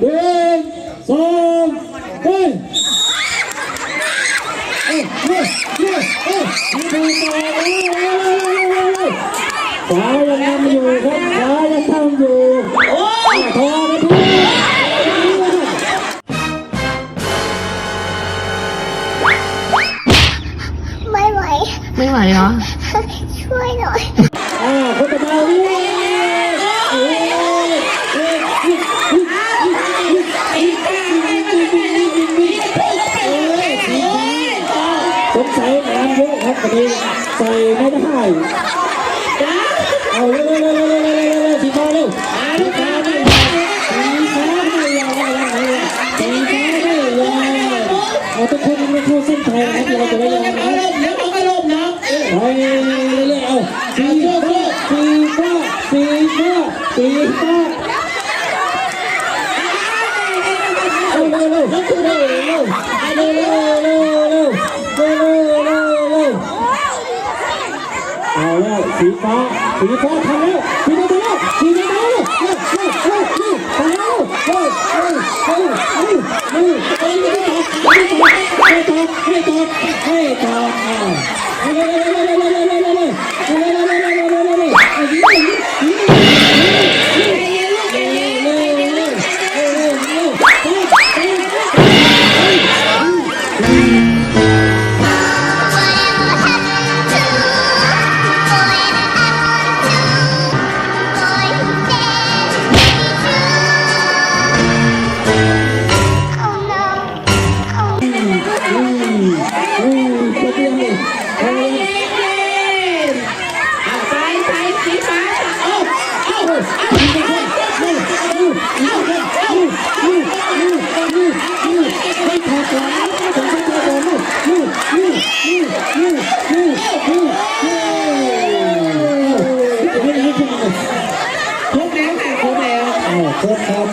bốn sáu bảy ขายังทำอยู่ครับขายังทำอยู่โอ้ยทอมาทุกไม่ไหวเหรอ ช่วยหน่อย ตอนนี้ใส่ไม่ได้เอาเร็วเร็วเร็วเร็วเร็วเร็วทีมบอลเร็วทีมบอลไม่ยอมทีมบอลไม่ยอมทีมบอลไม่ยอมเอาทุกคนมาพูดเส้นทางนะครับเราจะไม่ยังนะเดี๋ยวผมก็ลบนะไปเรื่อยๆเอาสีฟ้าสีฟ้าสีฟ้าลทีมบอ สีฟ้าสีฟ้าทำแล้วสีฟ้าทำแล้วสีฟ้าทำแล้วเร็วเร็วเร็วเร็วทำแล้วเร็วเร็วเร็วเร็วเร็วไม่ต่อไม่ต่อไม่ต่อไม่ต่อ ครบแล้วค่ะครบแล้ว อ้าวครบครับ